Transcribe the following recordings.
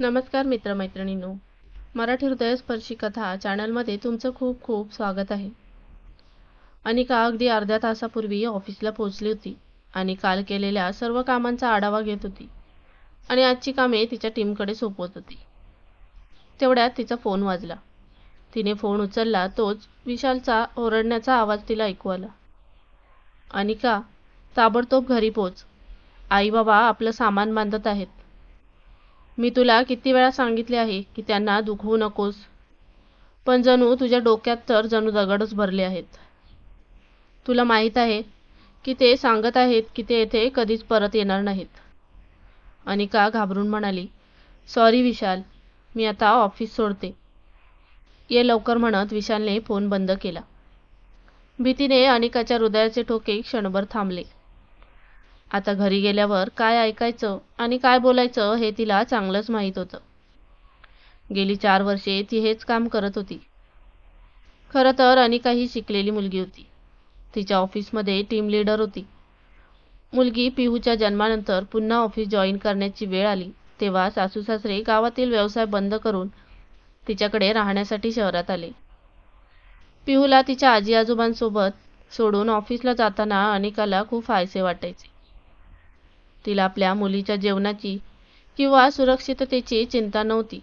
नमस्कार मित्रमैत्रिणींनो. मराठी हृदयस्पर्शी कथा चॅनलमध्ये तुमचं खूप खूप स्वागत आहे. अनिका अगदी अर्ध्या तासापूर्वी ऑफिसला पोहोचली होती आणि काल केलेल्या सर्व कामांचा आढावा घेत होती आणि आजची कामे तिच्या टीमकडे सोपवत होती. तेवढ्यात तिचा फोन वाजला. तिने फोन उचलला तोच विशालचा ओरडण्याचा आवाज तिला ऐकू आला. अनिका ताबडतोब घरी पोच. आई बाबा आपलं सामान बांधत आहेत. मी तुला किती वेळा सांगितले आहे की त्यांना दुखवू नकोस. पण जणू तुझ्या डोक्यात तर जणू दगडच भरले आहेत. तुला माहीत आहे की ते सांगत आहेत की ते येथे कधीच परत येणार नाहीत. अनिका घाबरून म्हणाली सॉरी विशाल मी आता ऑफिस सोडते. ये लवकर म्हणत विशालने फोन बंद केला. भीतीने अनिकाच्या हृदयाचे ठोके क्षणभर थांबले. आता घरी गेल्यावर काय ऐकायचं आणि काय बोलायचं हे तिला चांगलंच माहीत होतं. गेली चार वर्षे ती हेच काम करत होती. खरं तर अनिका ही शिकलेली मुलगी होती. तिच्या ऑफिसमध्ये टीम लीडर होती. मुलगी पिहूच्या जन्मानंतर पुन्हा ऑफिस जॉईन करण्याची वेळ आली तेव्हा सासू सासरे गावातील व्यवसाय बंद करून तिच्याकडे राहण्यासाठी शहरात आले. पिहूला तिच्या आजी आजोबांसोबत सोडून ऑफिसला जाताना अनिकाला खूप हायसे वाटायचे. तिला आपल्या मुलीच्या जेवणाची किंवा सुरक्षिततेची चिंता नव्हती.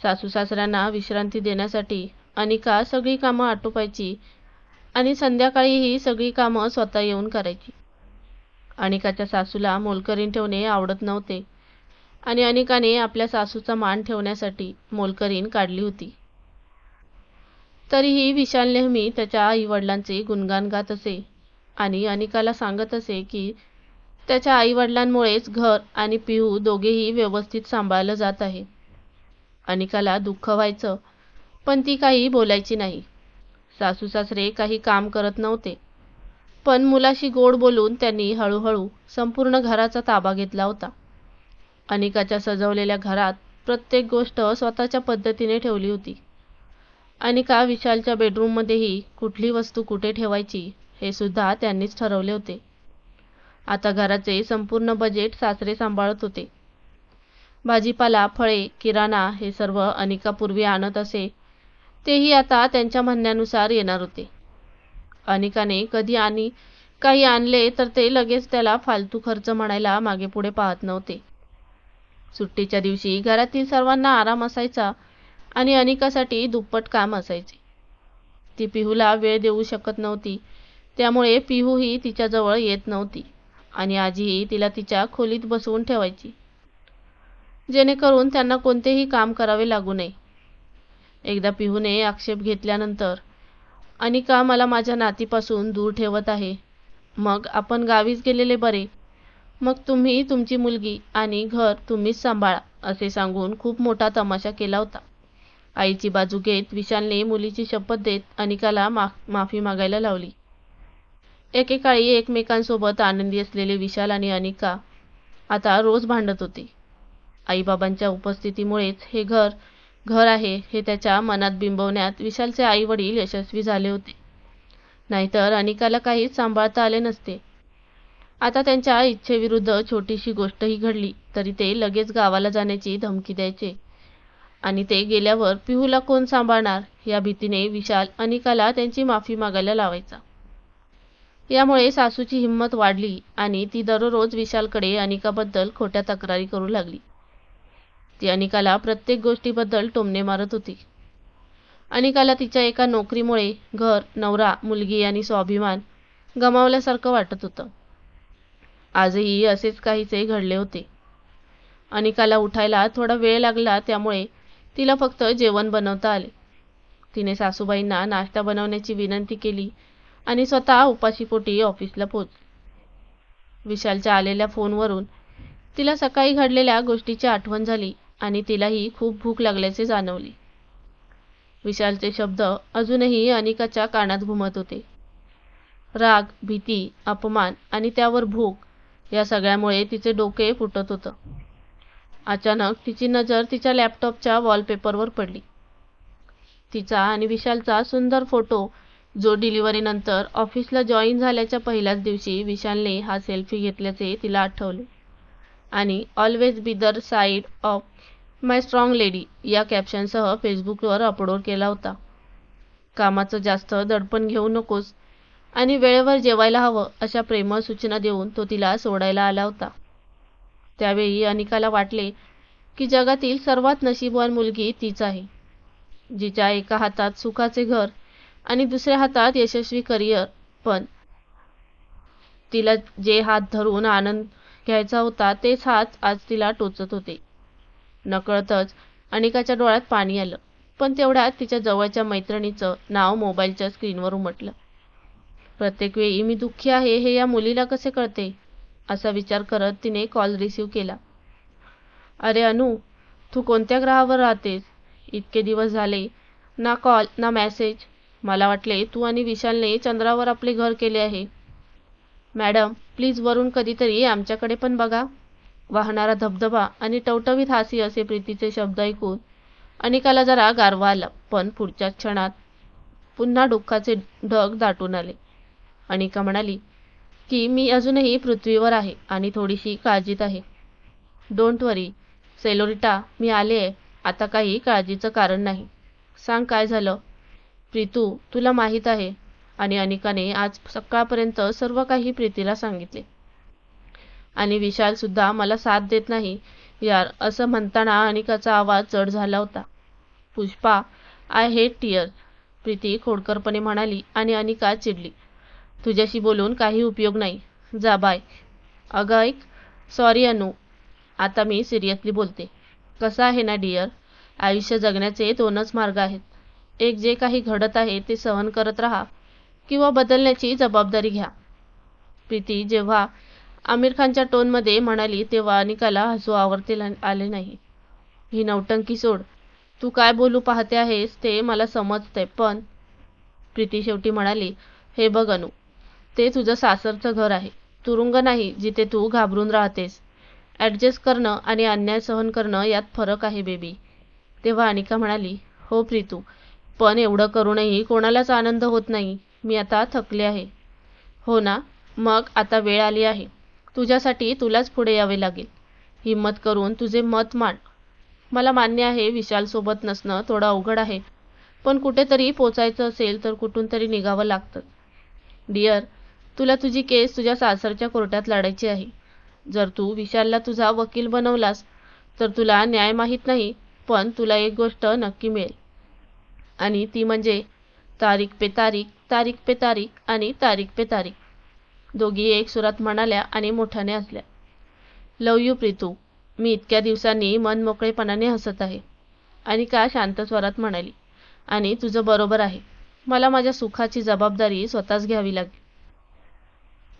सासू सासऱ्यांना विश्रांती देण्यासाठी अनिका सगळी कामं आटोपायची आणि संध्याकाळी ही सगळी कामं स्वतः येऊन करायची. अनिकाच्या सासूला मोलकरीण ठेवणे आवडत नव्हते आणि अनिकाने आपल्या सासूचा मान ठेवण्यासाठी मोलकरीण काढली होती. तरीही विशाल नेहमी त्याच्या आईवडिलांचे गुणगान गात असे आणि अनिकाला सांगत असे की त्याच्या आईवडिलांमुळेच घर आणि पिहू दोघेही व्यवस्थित सांभाळलं जात आहे. अनिकाला दुःख व्हायचं पण ती काही बोलायची नाही. सासू सासरे काही काम करत नव्हते. पण मुलाशी गोड बोलून त्यांनी हळूहळू संपूर्ण घराचा ताबा घेतला होता. अनिकाच्या सजवलेल्या घरात प्रत्येक गोष्ट स्वतःच्या पद्धतीने ठेवली होती. अनिका विशालच्या बेडरूममध्येही कुठली वस्तू कुठे ठेवायची हे सुद्धा त्यांनीच ठरवले होते. आता घराचे संपूर्ण बजेट सासरे सांभाळत होते. भाजीपाला फळे किराणा हे सर्व अनिकापूर्वी आणत असे. तेही आता त्यांच्या म्हणण्यानुसार येणार होते. अनिकाने कधी आणि काही आणले तर ते लगेच त्याला फालतू खर्च म्हणायला मागे पुढे पाहत नव्हते. सुट्टीच्या दिवशी घरातील सर्वांना आराम असायचा आणि अनिकासाठी दुप्पट काम असायचे. ती पिहूला वेळ देऊ शकत नव्हती. त्यामुळे पिहूही तिच्याजवळ येत नव्हती. आणि आजीही तिला तिच्या खोलीत बसवून ठेवायची. जेणेकरून त्यांना कोणतेही काम करावे लागू नये. एकदा पिहूने आक्षेप घेतल्यानंतर अनिका मला माझ्या नातीपासून दूर ठेवत आहे. मग आपण गावीच गेलेले बरे. मग तुम्ही तुमची मुलगी आणि घर तुम्हीच सांभाळा असे सांगून खूप मोठा तमाशा केला होता. आईची बाजू घेत विशालने मुलीची शपथ देत अनिकाला मा माफी मागायला लावली. एकेकाळी एकमेकांसोबत आनंदी असलेले विशाल आणि अनिका आता रोज भांडत होते. आईबाबांच्या उपस्थितीमुळेच हे घर घर आहे हे त्याच्या मनात बिंबवण्यात विशालचे आई वडील यशस्वी झाले होते. नाहीतर अनिकाला काहीच सांभाळता आले नसते. आता त्यांच्या इच्छेविरुद्ध छोटीशी गोष्टही घडली तरी ते लगेच गावाला जाण्याची धमकी द्यायचे. आणि ते गेल्यावर पिहूला कोण सांभाळणार? या भीतीने विशाल अनिकाला त्यांची माफी मागायला लावायचा. यामुळे सासूची हिंमत वाढली आणि ती दररोज विशालकडे अनिकाबद्दल खोट्या तक्रारी करू लागली. ती अनिकाला प्रत्येक गोष्टीबद्दल टोमणे मारत होती. अनिकाला तिच्या एका नोकरीमुळे घर नवरा मुलगी आणि स्वाभिमान गमावल्यासारखं वाटत होतं. आजही असेच काहीसे घडले होते. अनिकाला उठायला थोडा वेळ लागला त्यामुळे तिला फक्त जेवण बनवता आले. तिने सासूबाईंना नाश्ता बनवण्याची विनंती केली आणि स्वतः उपाशीपोटी ऑफिसला पोच. विशालच्या आलेल्या फोनवरून तिला सकाळी घडलेल्या गोष्टीची आठवण झाली आणि तिलाही खूप भूक लागल्याचे जाणवले. विशालचे शब्द अजूनही अनिकाच्या कानात घुमत होते. राग भीती अपमान आणि त्यावर भूक या सगळ्यामुळे तिचे डोके फुटत होतं. अचानक तिची नजर तिच्या लॅपटॉपच्या वॉलपेपरवर पडली. तिचा आणि विशालचा सुंदर फोटो जो डिलिव्हरीनंतर ऑफिसला जॉईन झाल्याच्या पहिल्याच दिवशी विशालने हा सेल्फी घेतल्याचे तिला आठवले. आणि always be the side of my strong lady या कॅप्शनसह फेसबुकवर अपलोड केला होता. कामाचं जास्त दडपण घेऊ नकोस आणि वेळेवर जेवायला हवं अशा प्रेमळ सूचना देऊन तो तिला सोडायला आला होता. त्यावेळी अनिकाला वाटले की जगातील सर्वात नशीबवान मुलगी तीच आहे. जिच्या एका हातात सुखाचे घर आणि दुसऱ्या हातात यशस्वी करिअर पण. तिला जे हात धरून आनंद घ्यायचा होता तेच हात आज तिला टोचत होते. नकळतच अनिकाच्या डोळ्यात पाणी आलं पण तेवढ्यात तिच्या जवळच्या मैत्रिणीचं नाव मोबाईलच्या स्क्रीनवर उमटलं. प्रत्येक वेळी मी दुःखी आहे हे या मुलीला कसे कळते? असा विचार करत तिने कॉल रिसीव्ह केला. अरे अनु तू कोणत्या ग्रहावर राहतेस? इतके दिवस झाले ना कॉल ना मेसेज मला वाटले तू आणि विशालने चंद्रावर आपले घर केले आहे. मॅडम प्लीज वरून कधीतरी आमच्याकडे पण बघा. वाहणारा धबधबा आणि टवटवीत हासी असे प्रीतीचे शब्द ऐकून अनिकाला जरा गारवा आला पण पुढच्या क्षणात पुन्हा दुःखाचे ढग दाटून आले. अनिका म्हणाली की मी अजूनही पृथ्वीवर आहे आणि थोडीशी काळजीत आहे. डोंट वरी सेलोरिटा मी आले आहे. आता काही काळजीचं कारण नाही. सांग काय झालं? प्रीतू तुला माहीत आहे. आणि अनिकाने आज सकाळपर्यंत सर्व काही प्रीतीला सांगितले. आणि विशाल सुद्धा मला साथ देत नाही यार असं म्हणताना अनिकाचा आवाज चढ झाला होता. Pushpa I hate tears Preeti खोडकरपणे म्हणाली आणि अनिका चिडली. तुझ्याशी बोलून काही उपयोग नाही. जा बाय अगं ऐक. सॉरी अनु. आता मी सिरियसली बोलते. कसं आहे ना डिअर आयुष्य जगण्याचे दोनच मार्ग आहेत. एक जे काही घडत आहे ते सहन करत राहा किंवा बदलण्याची जबाबदारी घ्या. प्रीती जेव्हा आमिर खानच्या टोनमध्ये म्हणाली तेव्हा अनिकाला हसू आवरते आले नाही. ही नौटंकी सोड. तू काय बोलू पाहते आहेस ते मला समजतंय पण प्रीती शेवटी म्हणाली हे बघ अनु ते तुझं सासरचं घर आहे. तुरुंग नाही जिथे तू घाबरून राहतेस. ॲडजस्ट करणं आणि अन्याय सहन करणं यात फरक आहे बेबी. तेव्हा अनिका म्हणाली हो प्रीतू पण एवढं करूनही कोणालाच आनंद होत नाही. मी आता थकले आहे. हो ना? मग आता वेळ आली आहे. तुझ्यासाठी तुलाच पुढे यावे लागेल. हिंमत करून तुझे मत मांड. मला मान्य आहे विशालसोबत नसणं थोडं अवघड आहे. पण कुठेतरी पोचायचं असेल तर कुठून तरी निघावं लागतं. डिअर तुला तुझी केस तुझ्या सासरच्या कोर्टात लढायची आहे. जर तू विशालला तुझा वकील बनवलास तर तुला न्याय माहीत नाही पण तुला एक गोष्ट नक्की मिळेल. आणि ती म्हणजे तारीख पे तारीख तारीख पे तारीख आणि तारीख पे तारीख. दोघी एक सुरात म्हणाल्या आणि मोठ्याने हसल्या. लव यू प्रीतू मी इतक्या दिवसांनी मनमोकळेपणाने हसत आहे. आणि का शांत स्वरात म्हणाली आणि तुझं बरोबर आहे. मला माझ्या सुखाची जबाबदारी स्वतःच घ्यावी लागेल.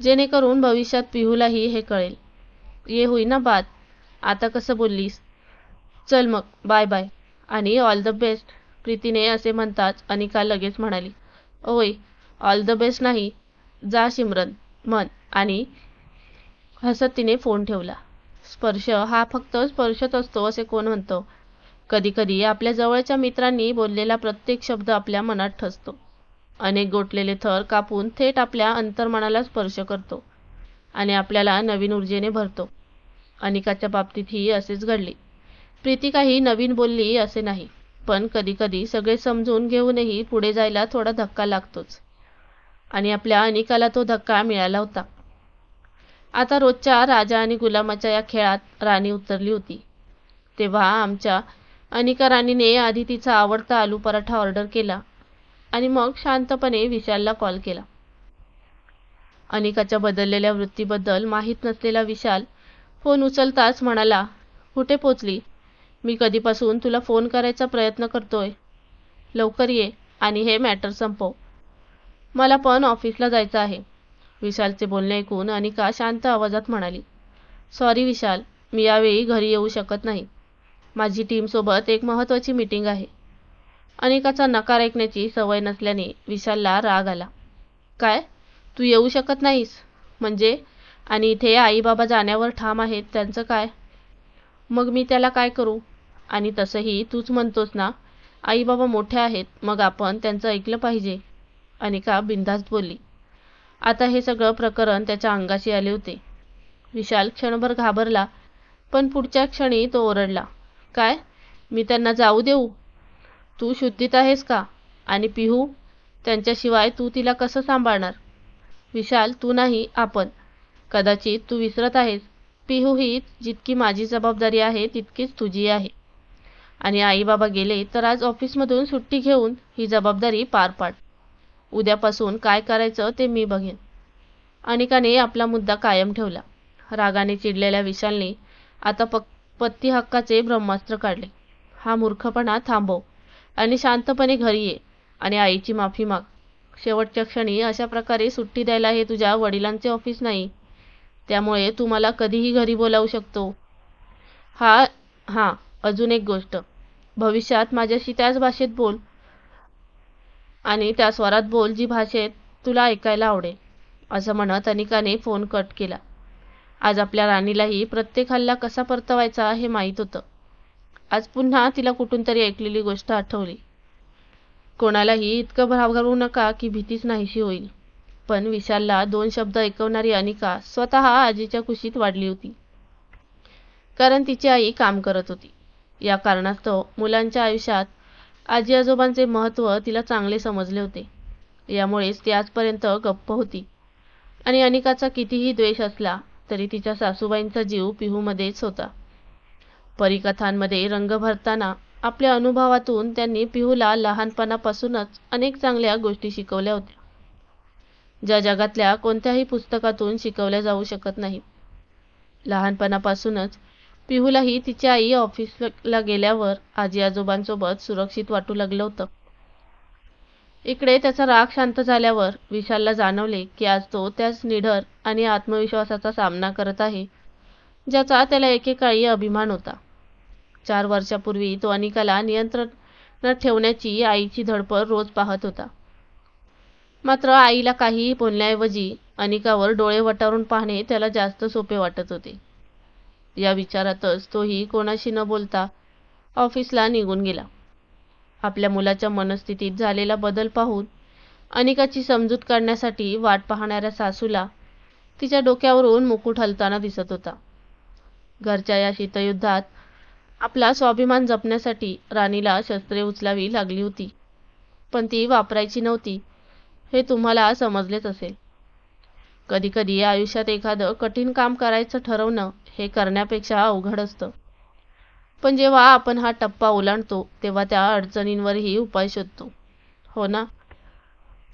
जेणेकरून भविष्यात पिहूलाही हे कळेल. ये होई ना बात आता कसं बोललीस? चल मग बाय बाय. आणि ऑल द बेस्ट प्रीतीने असे म्हणताच अनिका लगेच म्हणाली ओय ऑल द बेस्ट नाही. जा शिमरन म्हण आणि हसत तिने फोन ठेवला. स्पर्श हा फक्त स्पर्शच असतो असे कोण म्हणतो? कधीकधी आपल्या जवळच्या मित्रांनी बोललेला प्रत्येक शब्द आपल्या मनात ठसतो. अनेक गोठलेले थर कापून थेट आपल्या अंतर्मनाला स्पर्श करतो आणि आपल्याला नवीन ऊर्जेने भरतो. अनिकाच्या बाबतीतही असेच घडले. प्रीती काही नवीन बोलली असे नाही. पण कधीकधी सगळे समजून घेऊनही पुढे जायला थोडा धक्का लागतोच. आणि आपल्या अनिकाला तो धक्का मिळाला होता. आता रोजच्या राजा आणि गुलामाच्या या खेळात राणी उतरली होती. तेव्हा आमच्या अनिका राणीने आधी तिचा आवडता आलू पराठा ऑर्डर केला आणि मग शांतपणे विशालला कॉल केला. अनिकाच्या बदललेल्या वृत्तीबद्दल माहीत नसलेला विशाल फोन उचलताच म्हणाला कुठे पोचली? मी कधीपासून तुला फोन करायचा प्रयत्न करतोय. लवकर ये आणि हे मॅटर संपव. मला पण ऑफिसला जायचं आहे. विशालचे बोलणे ऐकून अनिका शांत आवाजात म्हणाली सॉरी विशाल मी यावेळी घरी येऊ शकत नाही. माझी टीमसोबत एक महत्त्वाची मीटिंग आहे. अनिकाचा नकार ऐकण्याची सवय नसल्याने विशालला राग आला. काय? तू येऊ शकत नाहीस? म्हणजे? आणि इथे आई बाबा जाण्यावर ठाम आहेत त्यांचं काय? मग मी त्याला काय करू? आणि तसंही तूच म्हणतोस ना आई बाबा मोठे आहेत मग आपण त्यांचं ऐकलं पाहिजे. अनिका बिनधास्त बोलली. आता हे सगळं प्रकरण त्याच्या अंगाशी आले होते. विशाल क्षणभर घाबरला पण पुढच्या क्षणी तो ओरडला. काय? मी त्यांना जाऊ देऊ? तू शुद्धीत आहेस का? आणि पिहू त्यांच्याशिवाय तू तिला कसं सांभाळणार? विशाल तू नाही आपण. कदाचित तू विसरत आहेस. पिहू ही जितकी माझी जबाबदारी आहे तितकीच तुझी आहे. आणि आई बाबा गेले तर आज ऑफिसमधून सुट्टी घेऊन ही जबाबदारी पार पाड. उद्यापासून काय करायचं ते मी बघेन. अनिकाने आपला मुद्दा कायम ठेवला. रागाने चिडलेल्या विशालने आता पक पत्ती हक्काचे ब्रह्मास्त्र काढले. हा मूर्खपणा थांबव आणि शांतपणे घरी ये आणि आईची माफी माग. शेवटच्या क्षणी अशा प्रकारे सुट्टी द्यायला हे तुझ्या वडिलांचे ऑफिस नाही. त्यामुळे तू मला कधीही घरी बोलावू शकतो. हा हां अजून एक गोष्ट. भविष्यात माझ्याशी त्याच भाषेत बोल. आणि त्या स्वरात बोल जी भाषेत तुला ऐकायला आवडेल. असं म्हणत अनिकाने फोन कट केला. आज आपल्या राणीलाही प्रत्येक हल्ला कसा परतवायचा हे माहीत होतं. आज पुन्हा तिला कुठून तरी ऐकलेली गोष्ट आठवली. कोणालाही इतकं घाबरू नका की भीतीच नाहीशी होईल. पण विशालला दोन शब्द ऐकवणारी अनिका स्वतः आजीच्या कुशीत वाढली होती. कारण तिची आई काम करत होती. या कारणास्तव मुलांच्या आयुष्यात आजी आजोबांचे महत्त्व तिला चांगले समजले होते. यामुळेच ती आजपर्यंत गप्प होती. आणि अनिकाचा कितीही द्वेष असला तरी तिच्या सासूबाईंचा जीव पिहूमध्येच होता. परिकथांमध्ये रंग भरताना आपल्या अनुभवातून त्यांनी पिहूला लहानपणापासूनच अनेक चांगल्या गोष्टी शिकवल्या होत्या. ज्या जगातल्या कोणत्याही पुस्तकातून शिकवल्या जाऊ शकत नाहीत. लहानपणापासूनच पिहूलाही तिची आई ऑफिसला गेल्यावर आजी आजोबांसोबत सुरक्षित वाटू लागलं होतं. इकडे त्याचा राग शांत झाल्यावर विशालला जाणवले की आज तो त्याच निढर आणि आत्मविश्वासाचा सामना करत आहे ज्याचा त्याला एकेकाळी अभिमान होता. चार वर्षापूर्वी तो अनिकाला नियंत्रणात ठेवण्याची आईची धडपड रोज पाहत होता. मात्र आईला काहीही बोलण्याऐवजी अनिकावर डोळे वटारून पाहणे त्याला जास्त सोपे वाटत होते. या विचारातच तोही कोणाशी न बोलता ऑफिसला निघून गेला. आपल्या मुलाच्या मनस्थितीत झालेला बदल पाहून अनिकाची समजूत काढण्यासाठी वाट पाहणाऱ्या सासूला तिच्या डोक्यावरून मुकुट हलताना दिसत होता. घरच्या या शीतयुद्धात आपला स्वाभिमान जपण्यासाठी राणीला शस्त्रे उचलावी लागली होती पण ती वापरायची नव्हती हे तुम्हाला समजलेच असेल. कधीकधी आयुष्यात एखादं कठीण काम करायचं ठरवणं हे करण्यापेक्षा अवघड असतं. पण जेव्हा आपण हा टप्पा ओलांडतो तेव्हा त्या अडचणींवरही उपाय शोधतो. हो ना?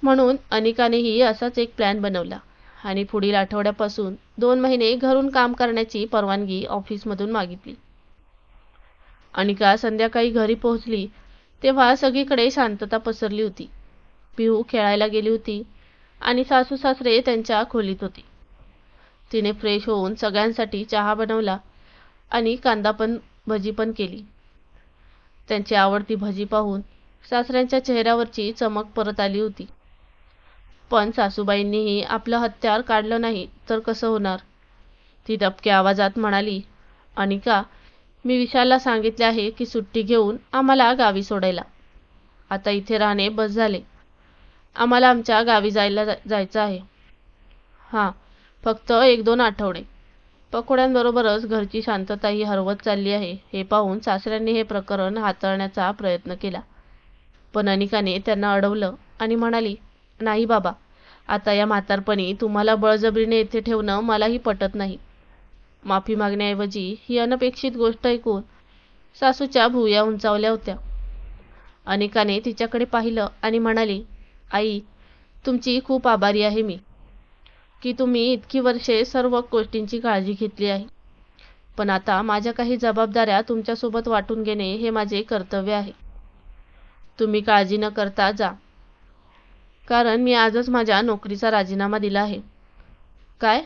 म्हणून अनिकानेही असाच एक प्लॅन बनवला आणि पुढील आठवड्यापासून दोन महिने घरून काम करण्याची परवानगी ऑफिसमधून मागितली. अनिका संध्याकाळी घरी पोहोचली तेव्हा सगळीकडे शांतता पसरली होती. पिहू खेळायला गेली होती आणि सासू सासरे त्यांच्या खोलीत होते. तिने फ्रेश होऊन सगळ्यांसाठी चहा बनवला आणि कांदा पण भजी पण केली. त्यांची आवडती भजी पाहून सासऱ्यांच्या चेहऱ्यावरची चमक परत आली होती. पण सासूबाईंनीही आपलं हत्यार काढलं नाही तर कसं होणार? ती दबक्या आवाजात म्हणाली अनिका मी विशालला सांगितले आहे की सुट्टी घेऊन आम्हाला गावी सोडायला. आता इथे राहणे बस झाले. आम्हाला आमच्या गावी जायला जायचं आहे. हां फक्त एक दोन आठवडे. पकोड्यांबरोबरच घरची शांतताही हरवत चालली आहे. हे पाहून सासऱ्यांनी हे प्रकरण हाताळण्याचा प्रयत्न केला. पण अनिकाने त्यांना अडवलं आणि म्हणाली नाही बाबा आता या म्हातारपणी तुम्हाला बळजबरीने येथे ठेवणं मलाही पटत नाही. माफी मागण्याऐवजी ही अनपेक्षित गोष्ट ऐकून सासूच्या भुया उंचावल्या होत्या. अनिकाने तिच्याकडे पाहिलं आणि म्हणाली आई तुमची खूप आभारी आहे मी की तुम्ही इतकी वर्षे सर्व गोष्टींची काळजी घेतली आहे. पण आता माझ्या काही जबाबदाऱ्या तुमच्यासोबत वाटून घेणे हे माझे कर्तव्य आहे. तुम्ही काळजी न करता जा. कारण मी आजच माझ्या नोकरीचा राजीनामा दिला आहे. काय?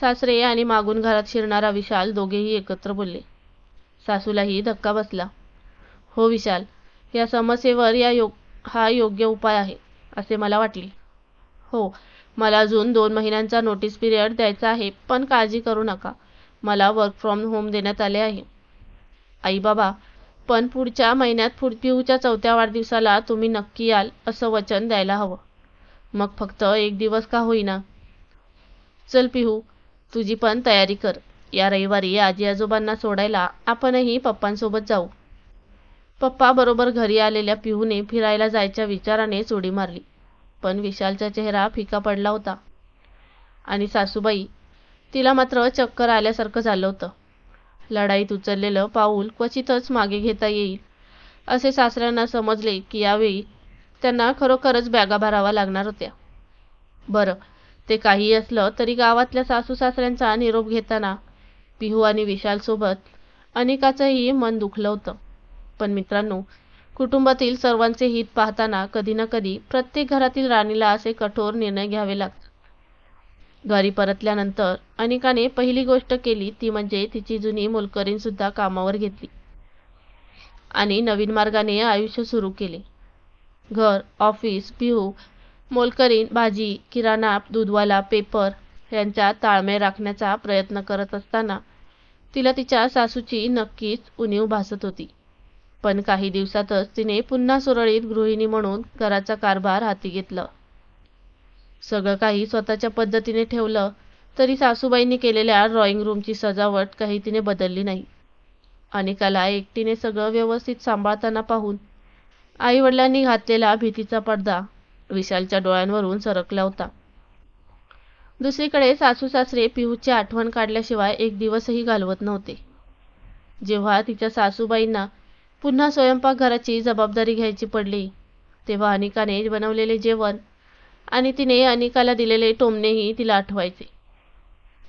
सासरे आणि मागून घरात शिरणारा विशाल दोघेही एकत्र बोलले. सासूलाही धक्का बसला. हो विशाल या समस्येवर या योग हा योग्य उपाय आहे. असे मला वाटले. हो मला अजून दोन महिन्यांचा नोटीस पिरियड द्यायचा आहे पण काळजी करू नका. मला वर्क फ्रॉम होम देण्यात आले आहे. आई बाबा पण पुढच्या महिन्यात पुढ पिहूच्या चौथ्या वाढदिवसाला तुम्ही नक्की याल असं वचन द्यायला हवं. मग फक्त एक दिवस का होईना? चल पिहू तुझी पण तयारी कर. या रविवारी आजी आजोबांना सोडायला आपणही पप्पांसोबत जाऊ. पप्पा बरोबर घरी आलेल्या पिहूने फिरायला जायच्या विचाराने उडी मारली. पण विशालचा चेहरा फिका पडला होता. आणि सासूबाई तिला मात्र चक्कर आल्यासारखं झालं होतं. लढाईत उचललेलं पाऊल क्वचितच मागे घेता येईल असे सासऱ्यांना समजले की यावेळी त्यांना खरोखरच बॅगा भरावा लागणार होत्या. बरं ते काही असलं तरी गावातल्या सासू सासऱ्यांचा निरोप घेताना पिहू आणि विशालसोबत अनेकाचंही मन दुखलं होतं. पण मित्रांनो कुटुंबातील सर्वांचे हित पाहताना कधी ना कधी प्रत्येक घरातील राणीला असे कठोर निर्णय घ्यावे लागतात. घरी परतल्यानंतर अनिकाने पहिली गोष्ट केली ती म्हणजे तिची जुनी मोलकरीणसुद्धा कामावर घेतली आणि नवीन मार्गाने आयुष्य सुरू केले. घर ऑफिस पिहू मोलकरीण भाजी किराणा दूधवाला पेपर यांचा ताळमेळ राखण्याचा प्रयत्न करत असताना तिला तिच्या सासूची नक्कीच उणीव भासत होती. पण काही दिवसातच तिने पुन्हा सुरळीत गृहिणी म्हणून घराचा कारभार हाती घेतला. सगळं काही स्वतःच्या पद्धतीने ठेवलं तरी सासूबाईंनी केलेल्या ड्रॉइंग रूमची सजावट काही तिने बदलली नाही. अनिकाला एकटीने सगळं व्यवस्थित सांभाळताना पाहून आईवडिलांनी घातलेला भीतीचा पडदा विशालच्या डोळ्यांवरून सरकला होता. दुसरीकडे सासू सासरे पिहूची आठवण काढल्याशिवाय एक दिवसही घालवत नव्हते. जेव्हा तिच्या सासूबाईंना पुन्हा स्वयंपाकघराची जबाबदारी घ्यायची पडली. तेव्हा अनिकाने बनवलेले जेवण आणि तिने अनिकाला दिलेले टोमणेही तिला आठवायचे.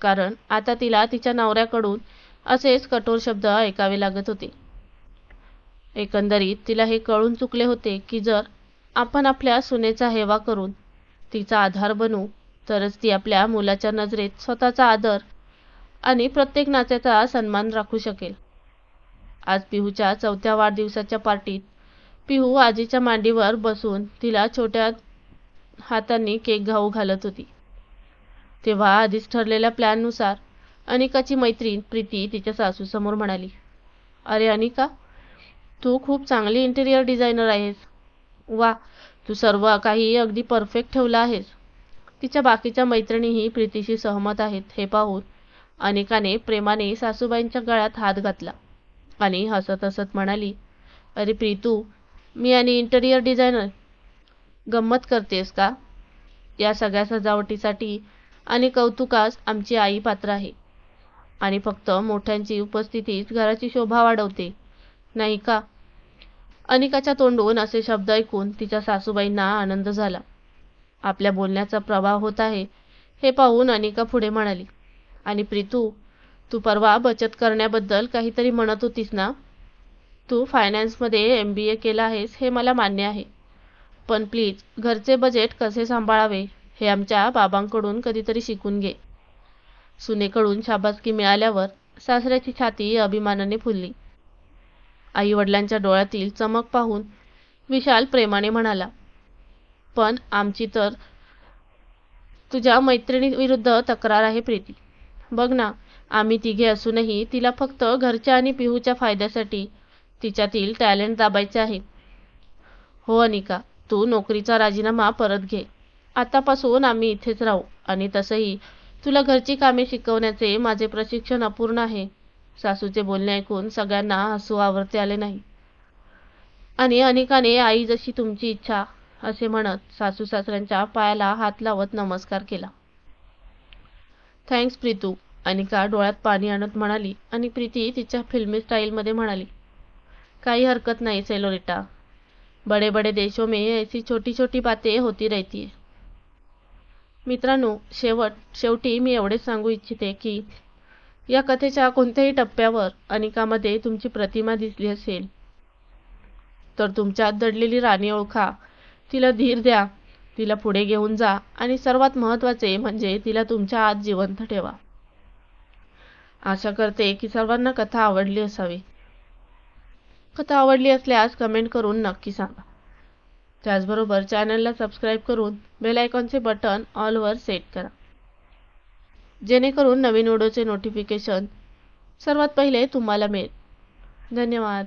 कारण आता तिला तिच्या नवऱ्याकडून असेच कठोर शब्द ऐकावे लागत होते. एकंदरीत तिला हे कळून चुकले होते की जर आपण आपल्या सुनेचा हेवा करून तिचा आधार बनू तरच ती आपल्या मुलाच्या नजरेत स्वतःचा आदर आणि प्रत्येक नात्याचा सन्मान राखू शकेल. आज पिहूच्या चौथ्या वाढदिवसाच्या पार्टीत पिहू आजीच्या मांडीवर बसून तिला छोट्या हातांनी केक घाऊ घालत होती. तेव्हा आधीच ठरलेल्या प्लॅननुसार अनिकाची मैत्रीण प्रीती तिच्या सासूसमोर म्हणाली अरे अनिका तू खूप चांगली इंटेरियर डिझायनर आहेस. वा तू सर्व काही अगदी परफेक्ट ठेवलं आहेस. तिच्या बाकीच्या मैत्रिणीही प्रीतीशी सहमत आहेत हे पाहून अनेकाने प्रेमाने सासूबाईंच्या गळ्यात हात घातला. आणि हसत हसत म्हणाली अरे प्रीतू मी आणि इंटेरियर डिझायनर गंमत करतेस का? या सगळ्या सजावटीसाठी आणि कौतुकास आमची आई पात्र आहे. आणि फक्त मोठ्यांची उपस्थितीच घराची शोभा वाढवते नाही का? अनिकाच्या तोंडून असे शब्द ऐकून तिच्या सासूबाईंना आनंद झाला. आपल्या बोलण्याचा प्रभाव होत आहे हे पाहून अनिका पुढे म्हणाली. आणि प्रीतू तू परवा बचत करण्याबद्दल काहीतरी म्हणत होतीस ना? तू फायनान्समध्ये एम बी ए केलं आहेस हे मला मान्य आहे. पण प्लीज घरचे बजेट कसे सांभाळावे हे आमच्या बाबांकडून कधीतरी शिकून घे. सुनेकडून शाबासकी मिळाल्यावर सासऱ्याची छाती अभिमानाने फुलली. आईवडिलांच्या डोळ्यातील चमक पाहून विशाल प्रेमाने म्हणाला पण आमची तर तुझ्या मैत्रिणीविरुद्ध तक्रार आहे प्रीती. बघ ना आम्ही तिघे असूनही तिला फक्त घरच्या आणि पिहूच्या फायद्यासाठी तिच्यातील टॅलेंट दाबायचे आहे. हो अनिका तू नोकरीचा राजीनामा परत घे. आतापासून आम्ही इथेच राहू आणि तसंही तुला घरची कामे शिकवण्याचे माझे प्रशिक्षण अपूर्ण आहे. सासूचे बोलणे ऐकून सगळ्यांना हसू आवरते आले नाही. आणि अनिकाने आई जशी तुमची इच्छा असे म्हणत सासू सासऱ्यांच्या पायाला हात लावत नमस्कार केला. थँक्स प्रीतू. अनिका डोळ्यात पाणी आणत म्हणाली आणि प्रीती तिच्या फिल्मी स्टाईलमध्ये म्हणाली काही हरकत नाही सेलोरिटा. बडे बडे देशों में ऐसी छोटी छोटी बातें होती रहती है. मित्रांनो शेवट शेवटी मी एवढेच सांगू इच्छिते की या कथेच्या कोणत्याही टप्प्यावर अनिकामध्ये तुमची प्रतिमा दिसली असेल. तर तुमच्यात दडलेली राणी ओळखा. तिला धीर द्या. तिला पुढे घेऊन जा. आणि सर्वात महत्त्वाचे म्हणजे तिला तुमच्या आत जिवंत ठेवा. आशा करते की सर्वांना कथा आवडली असावी. कथा आवडली असल्यास कमेंट करून नक्की सांगा. त्याचबरोबर चॅनलला सबस्क्राईब करून बेल आयकॉनचे बटन ऑलवर सेट करा. जेणेकरून नवीन व्हिडिओचे नोटिफिकेशन सर्वात पहिले तुम्हाला मिळेल. धन्यवाद.